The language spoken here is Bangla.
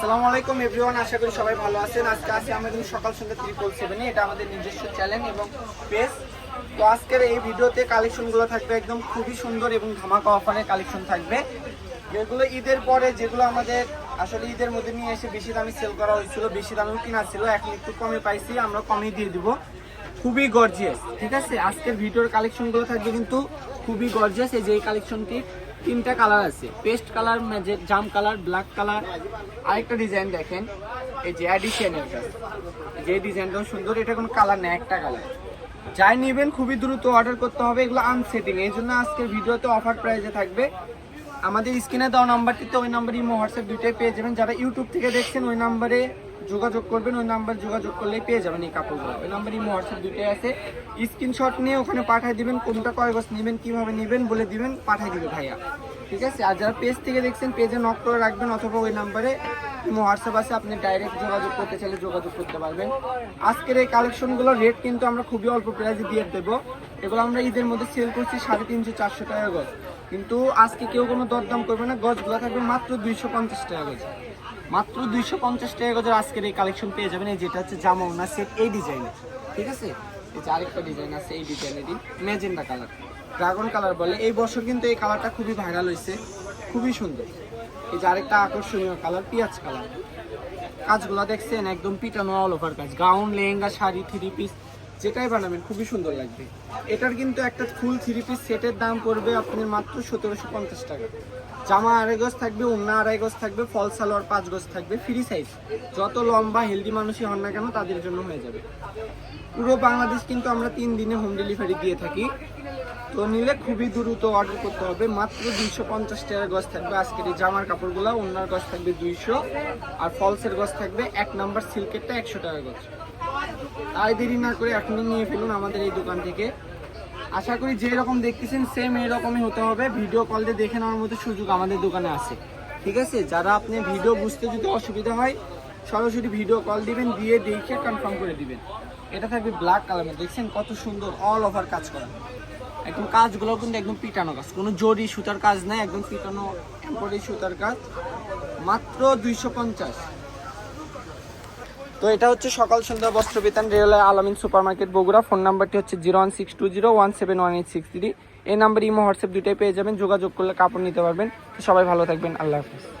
আসসালামু আলাইকুম এভরিওয়ান আশা করি সবাই ভালো আছেন। আজকে আছি আমাদের সকাল সন্ধ্যা ত্রিপল সেভেনে, এটা আমাদের নিজস্ব চ্যানেল এবং পেজ তো আজকের এই ভিডিওতে কালেকশনগুলো থাকবে একদম খুবই সুন্দর এবং ধামাকা অফারের কালেকশন থাকবে। যেগুলো ঈদের পরে, যেগুলো আমাদের আসলে ঈদের মধ্যে নিয়ে এসে বেশি দামে সেল করা হয়েছিল, বেশি দামেও কিনা ছিল, এখন একটু কমে পাইছি, আমরা কমে দিয়ে দিব। খুবই গর্জিয়াস ঠিক আছে? আজকের ভিডিওর কালেকশনগুলো থাকবে কিন্তু খুবই গর্জিয়াস এই যে কালেকশনটি তিনটা কালার আছে। পেস্ট কালার জাম কালার ব্ল্যাক কালার আরেকটা ডিজাইন দেখেন, এই যে অ্যাডিশন এটা। যে ডিজাইনটাও সুন্দর, এটা কোনো কালার নেই, একটা কালার যাই নেবেন, খুবই দ্রুত অর্ডার করতে হবে, এগুলো আনসেটিং এই জন্য আজকের ভিডিওতে অফার প্রাইসে থাকবে। আমাদের স্ক্রিনে দেওয়া নাম্বারটিতে ওই নাম্বার ইমো হোয়াটসঅ্যাপ দুইটাই পেয়ে যাবেন। যারা ইউটিউব থেকে দেখছেন, ওই নাম্বারে যোগাযোগ করবেন, ওই নাম্বার যোগাযোগ করলেই পেয়ে যাবেন এই কাপড়গুলো ওই নাম্বার ইমো হোয়াটসঅ্যাপ দুইটাই আছে। স্ক্রিনশট নিয়ে ওখানে পাঠিয়ে দিবেন, কোনটা কয় গছ নেবেন, কীভাবে নেবেন বলে দিবেন, পাঠিয়ে দিবে ভাইয়া। ঠিক আছে? আর যারা পেজ থেকে দেখছেন পেজে নক করে রাখবেন, অথবা ওই নাম্বারে ইমো হোয়াটসঅ্যাপ আছে, আপনি ডাইরেক্ট যোগাযোগ করতে চাইলে যোগাযোগ করতে পারবেন। আজকের এই কালেকশনগুলোর রেট কিন্তু আমরা খুবই অল্প প্রাইসে দিয়ে দেবো। এগুলো আমরা ঈদের মধ্যে সেল করছি সাড়ে তিনশো, চারশো টাকা গজ। কিন্তু আজকে কেউ কোনো দরদাম করবে না, গজগুলো থাকবে মাত্র দুইশো পঞ্চাশ টাকা গজ। মাত্র দুইশো পঞ্চাশ টাকা গজের আজকের এই কালেকশন পেয়ে যাবেন। এই যেটা হচ্ছে জামা ওনা সেট এই ডিজাইনের ঠিক আছে? এই যে আরেকটা ডিজাইন আছে, এই ডিজাইনেরই ম্যাজেন্ডা কালার ড্রাগন কালার বলে। এই বছর কিন্তু এই কালারটা খুবই ভাইরাল হয়েছে। খুবই সুন্দর। এই যে আরেকটা আকর্ষণীয় কালার পেঁয়াজ কালার কাজগুলো দেখছেন, একদম পিটানো অল ওভার কাজ। Gown lehenga, sari three piece যেটাই বানাবেন, খুবই সুন্দর লাগবে। এটার কিন্তু একটা ফুল থ্রি পিস সেটের দাম পড়বে আপনার মাত্র সতেরোশো পঞ্চাশ টাকা। জামা আড়াই গজ থাকবে উন্না আড়াই গজ থাকবে, ফল সালোয়ার পাঁচ গজ থাকবে ফ্রি সাইজ যত লম্বা হেলদি মানুষই হন না কেন, তাদের জন্য হয়ে যাবে। পুরো বাংলাদেশ কিন্তু আমরা তিন দিনে হোম ডেলিভারি দিয়ে থাকি। তো নিলে খুবই দ্রুত অর্ডার করতে হবে। মাত্র দুইশো পঞ্চাশ টাকার গজ থাকবে আজকের এই জামার কাপড়গুলো। ওনার গজ থাকবে দুইশো আর ফলসের গজ থাকবে এক নাম্বার সিল্কেরটা একশো টাকা গজ। তাই দেরি না করে এখনই নিয়ে ফেলুন আমাদের এই দোকান থেকে। আশা করি যে রকম দেখতেছেন সেম এরকমই হতে হবে। ভিডিও কল দিয়ে দেখে নেওয়ার মতো সুযোগ আমাদের দোকানে আছে। ঠিক আছে? যারা আপনি ভিডিও বুঝতে যদি অসুবিধা হয়, সরাসরি ভিডিও কল দিবেন, দিয়ে দেখে কনফার্ম করে দিবেন। এটা থাকবে ব্ল্যাক কালারের দেখছেন কত সুন্দর অল ওভার কাজ করা। একদম কাজগুলো কিন্তু একদম পিটানো কাজ। কোনো জরি সুতার কাজ নাই, একদম পিটানো এম্পরি সুতার কাজ। মাত্র দুইশো পঞ্চাশ। তো এটা হচ্ছে Sokal Sondhya Bostro Bitan railway Alamin super market Bogura. Phone নাম্বারটি হচ্ছে zero one six two zero one seven one eight six three এই নাম্বার ইমো হোয়াটসঅ্যাপ দুইটাই পেয়ে যাবেন যোগাযোগ করলে কাপড় নিতে পারবেন সবাই ভালো থাকবেন আল্লাহ হাফিজ